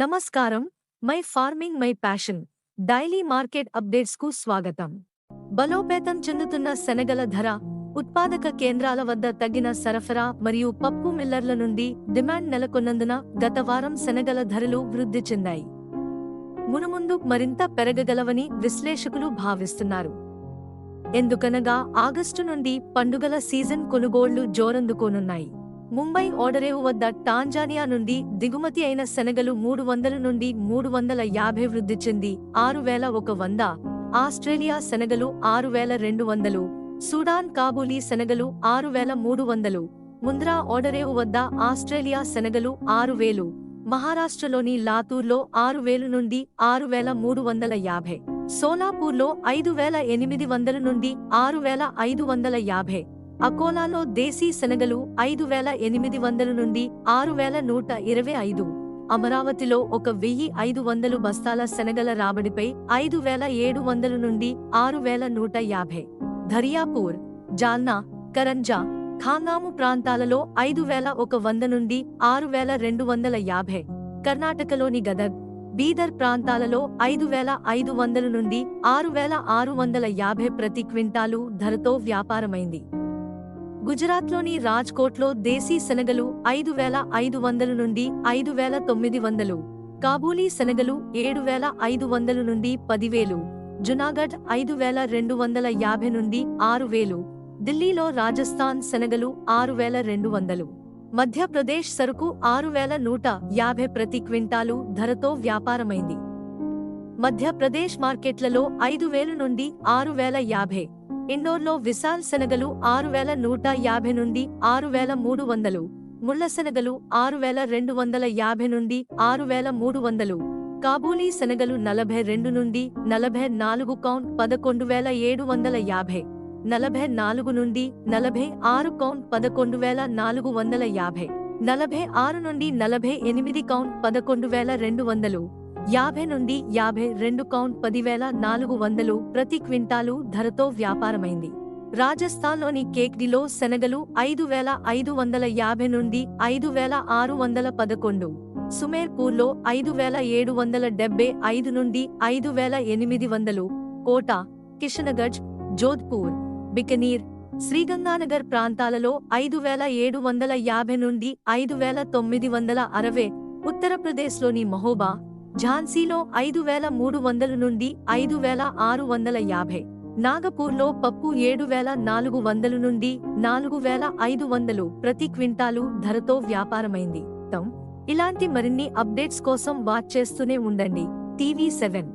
నమస్కారం. My farming my passion. Daily market అప్డేట్స్కు స్వాగతం. బలోపేతం చెందుతున్న శనగల ధర ఉత్పాదక కేంద్రాల వద్ద తగ్గిన సరఫరా మరియు పప్పు మిల్లర్ల నుండి డిమాండ్ నెలకొన్నందున గత వారం శనగల ధరలు వృద్ధి చెందాయి. మునుముందు మరింత పెరగగలవని విశ్లేషకులు భావిస్తున్నారు. ఎందుకనగా ఆగస్టు నుండి పండుగల సీజన్ కొనుగోళ్ళు జోరందుకోనున్నాయి. ముంబై ఓడరేవు వద్ద టాంజానియా నుండి దిగుమతి అయిన శనగలు మూడు వందల నుండి మూడు వందల యాభై వృద్ధి చెంది ఆరు వేల ఒక వంద. ఆస్ట్రేలియా శనగలు ఆరు వేల రెండు వందలు. సూడాన్ కాబూలీ శనగలు ఆరు వేల మూడు వందలు. ముంద్రా ఓడరేవు వద్ద ఆస్ట్రేలియా శనగలు ఆరు వేలు. మహారాష్ట్రలోని లాతూర్లో ఆరు వేలు నుండి ఆరు వేల మూడు వందల యాభై. సోలాపూర్లో ఐదు వేల ఎనిమిది వందల నుండి ఆరు వేల ఐదు వందల యాభై. అకోలాలో దేశీ శనగలు ఐదు వేల ఎనిమిది వందల నుండి ఆరు వేల నూట ఇరవై ఐదు. అమరావతిలో ఒక వెయ్యి ఐదు వందలు బస్తాల శనగల రాబడిపై ఐదు వేల ఏడు వందల నుండి ఆరు వేల నూట యాభై. ధరియాపూర్ జాల్నా కరంజా ఖాంగాము ప్రాంతాలలో ఐదు వేల ఒక వంద నుండి ఆరు వేల రెండు వందల యాభై. కర్ణాటకలోని గదగ్ బీదర్ ప్రాంతాలలో ఐదు వేల ఐదు వందల నుండి ఆరు వేల ఆరు వందల యాభై ప్రతి క్వింటాలు ధరతో వ్యాపారమైంది. గుజరాత్లోని రాజ్కోట్లో దేశీ శనగలు ఐదు వేల ఐదు వందల నుండి ఐదు వేల తొమ్మిది వందలు కాబూలీ శనగలు ఏడు వేల ఐదు వందల నుండి పదివేలు జునాగఢ్ ఐదు వేల రెండు వందల యాభై నుండి ఆరు వేలు ఢిల్లీలో రాజస్థాన్ శనగలు ఆరు వేల రెండు వందలు మధ్యప్రదేశ్ సరుకు ఆరు వేల నూట యాభై ప్రతి క్వింటాలు ధరతో వ్యాపారమైంది. మధ్యప్రదేశ్ మార్కెట్లలో ఐదు వేలు నుండి ఆరు వేల యాభై ఇండోర్లో విశాల్ శనగలు ఆరు వేల నూట యాభై నుండి ఆరు వేల మూడు వందలు ముళ్ళ శనగలు ఆరు వేల రెండు వందల యాభై నుండి ఆరు వేల మూడు వందలు కాబూలీ శనగలు నలభై రెండు నుండి నలభై నాలుగు కౌంట్ పదకొండు వేల ఏడు వందల యాభై నలభై నాలుగు నుండి నలభై ఆరు కౌంట్ పదకొండు వేల నాలుగు వందల యాభై నలభై ఆరు నుండి నలభై ఎనిమిది కౌంట్ పదకొండు వేల రెండు వందలు యాభై నుండి యాభై రెండు కౌంట్ పదివేల నాలుగు వందలు ప్రతి క్వింటాలు ధరతో వ్యాపారమైంది. రాజస్థాన్లోని కేక్డిలో శనగలు ఐదు వేల ఐదు వందల యాభై నుండి ఐదు వేల ఆరు వందల పదకొండు. సుమేర్పూర్లో ఐదు వేల ఏడు వందల డెబ్బై ఐదు నుండి ఐదు వేల ఎనిమిది వందలు. కోట కిషనగఢ్ జోధ్పూర్ బికనీర్ శ్రీగంగానగర్ ప్రాంతాలలో ఐదు వేల ఏడు వందల యాభై నుండి ఐదు వేల తొమ్మిది వందల అరవై. ఉత్తరప్రదేశ్లోని మహోబా ఝాన్సీలో ఐదు వేల మూడు వందల నుండి ఐదు వేల ఆరు వందల యాభై. నాగపూర్లో పప్పు ఏడు వేల నాలుగు వందల నుండి నాలుగు వేల ఐదు వందలు ప్రతి క్వింటాలు ధరతో వ్యాపారమైంది. తం. ఇలాంటి మరిన్ని అప్డేట్స్ కోసం వాచ్ చేస్తూనే ఉండండి. TV seven.